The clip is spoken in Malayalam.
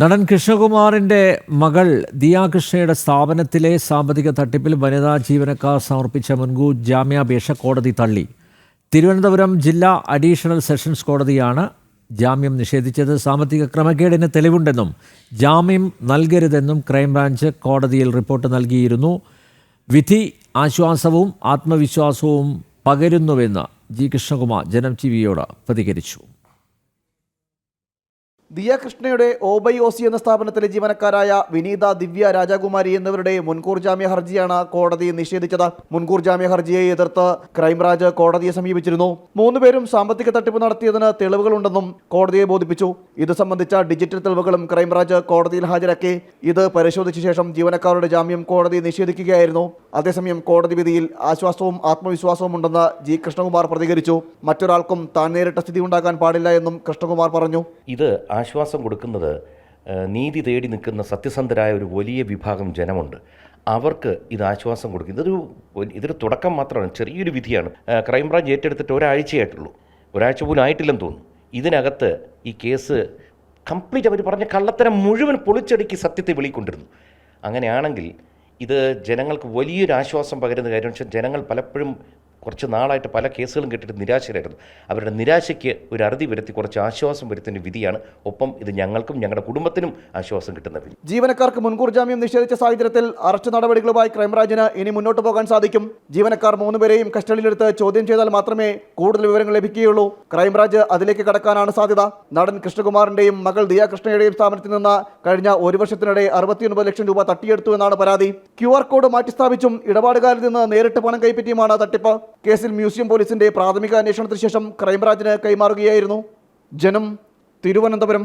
നടൻ കൃഷ്ണകുമാറിന്റെ മകൾ ദിയ കൃഷ്ണയുടെ സ്ഥാപനത്തിലെ സാമ്പത്തിക തട്ടിപ്പിൽ വനിതാ ജീവനക്കാർ സമർപ്പിച്ച മുൻകൂർ ജാമ്യാപേക്ഷ കോടതി തള്ളി. തിരുവനന്തപുരം ജില്ലാ അഡീഷണൽ സെഷൻസ് കോടതിയാണ് ജാമ്യം നിഷേധിച്ചത്. സാമ്പത്തിക ക്രമക്കേടിന് തെളിവുണ്ടെന്നും ജാമ്യം നൽകരുതെന്നും ക്രൈംബ്രാഞ്ച് കോടതിയിൽ റിപ്പോർട്ട് നൽകിയിരുന്നു. വിധി ആശ്വാസവും ആത്മവിശ്വാസവും പകരുന്നുവെന്ന് ജി കൃഷ്ണകുമാർ ജനം ടി വിയോട് പ്രതികരിച്ചു. ദിയ കൃഷ്ണയുടെ എന്ന സ്ഥാപനത്തിലെ ജീവനക്കാരായ വിനീത ദിവ്യ രാജകുമാരി എന്നിവരുടെ മുൻകൂർ ജാമ്യ ഹർജിയാണ് കോടതി നിഷേധിച്ചത്. മുൻകൂർ ജാമ്യ ഹർജിയെ എതിർത്ത് ക്രൈംബ്രാഞ്ച് കോടതിയെ സമീപിച്ചിരുന്നു. മൂന്നുപേരും സാമ്പത്തിക തട്ടിപ്പ് നടത്തിയതിന് തെളിവുകളുണ്ടെന്നും കോടതിയെ ബോധിപ്പിച്ചു. ഇത് സംബന്ധിച്ച ഡിജിറ്റൽ തെളിവുകളും ക്രൈംബ്രാഞ്ച് കോടതിയിൽ ഹാജരാക്കി. ഇത് പരിശോധിച്ച ശേഷം ജീവനക്കാരുടെ ജാമ്യം കോടതി നിഷേധിക്കുകയായിരുന്നു. അതേസമയം കോടതി വിധിയിൽ ആശ്വാസവും ആത്മവിശ്വാസവും ഉണ്ടെന്ന് ജി. കൃഷ്ണകുമാർ പ്രതികരിച്ചു. മറ്റൊരാൾക്കും താൻ നേരിട്ട സ്ഥിതി ഉണ്ടാകാൻ പാടില്ല എന്നും കൃഷ്ണകുമാർ പറഞ്ഞു. ഇത് ആശ്വാസം കൊടുക്കുന്നത് നീതി തേടി നിൽക്കുന്ന സത്യസന്ധരായ ഒരു വലിയ വിഭാഗം ജനമുണ്ട്. അവർക്ക് ഇത് ആശ്വാസം കൊടുക്കും ഇതൊരു ഇതൊരു തുടക്കം മാത്രമാണ്. ചെറിയൊരു വിധിയാണ്. ക്രൈംബ്രാഞ്ച് ഏറ്റെടുത്തിട്ട് ഒരാഴ്ചയായിട്ടുള്ളൂ. ഒരാഴ്ച പോലും ആയിട്ടില്ലെന്ന് തോന്നുന്നു. ഇതിനകത്ത് ഈ കേസ് കംപ്ലീറ്റ് അവർ പറഞ്ഞ കള്ളത്തരം മുഴുവൻ പൊളിച്ചടുക്കി സത്യത്തെ വെളിക്കൊണ്ടിരുന്നു അങ്ങനെയാണെങ്കിൽ ഇത് ജനങ്ങൾക്ക് വലിയൊരു ആശ്വാസം പകരുന്ന കാര്യം വെച്ചാൽ ജനങ്ങൾ പലപ്പോഴും കുറച്ച് നാളായിട്ട് പല കേസുകളും കേട്ടിട്ട് നിരാശരായിരുന്നു. അവരുടെ നിരാശയ്ക്ക് ഒരു അറുതി വരുത്തി കുറച്ച് ആശ്വാസം വരുത്തുന്ന വിധിയാണ്. ഒപ്പം ഇത് ഞങ്ങൾക്കും ഞങ്ങളുടെ കുടുംബത്തിനും ആശ്വാസം കിട്ടുന്ന വിധി. ജീവനക്കാർക്ക് മുൻകൂർ ജാമ്യം നിഷേധിച്ച സാഹചര്യത്തിൽ അറസ്റ്റ് നടപടികളുമായി ക്രൈംബ്രാഞ്ചിന് ഇനി മുന്നോട്ട് പോകാൻ സാധിക്കും. ജീവനക്കാർ മൂന്നുപേരെയും കസ്റ്റഡിയിലെടുത്ത് ചോദ്യം ചെയ്താൽ മാത്രമേ കൂടുതൽ വിവരങ്ങൾ ലഭിക്കുകയുള്ളൂ. ക്രൈംബ്രാഞ്ച് അതിലേക്ക് കടക്കാനാണ് സാധ്യത. നടൻ കൃഷ്ണകുമാറിന്റെയും മകൾ ദിയ കൃഷ്ണയുടെയും സ്ഥാപനത്തിൽ നിന്ന് കഴിഞ്ഞ ഒരു വർഷത്തിനിടെ അറുപത്തിയൊൻപത് ലക്ഷം രൂപ തട്ടിയെടുത്തു എന്നാണ് പരാതി. ക്യു കോഡ് മാറ്റിസ്ഥാപിച്ചും ഇടപാടുകാരിൽ നിന്ന് നേരിട്ട് പണം കൈപ്പറ്റിയുമാണ് തട്ടിപ്പ്. കേസിൽ മ്യൂസിയം പോലീസിന്റെ പ്രാഥമിക അന്വേഷണത്തിന് ശേഷം ക്രൈംബ്രാഞ്ചിന് കൈമാറുകയായിരുന്നു. ജനം തിരുവനന്തപുരം.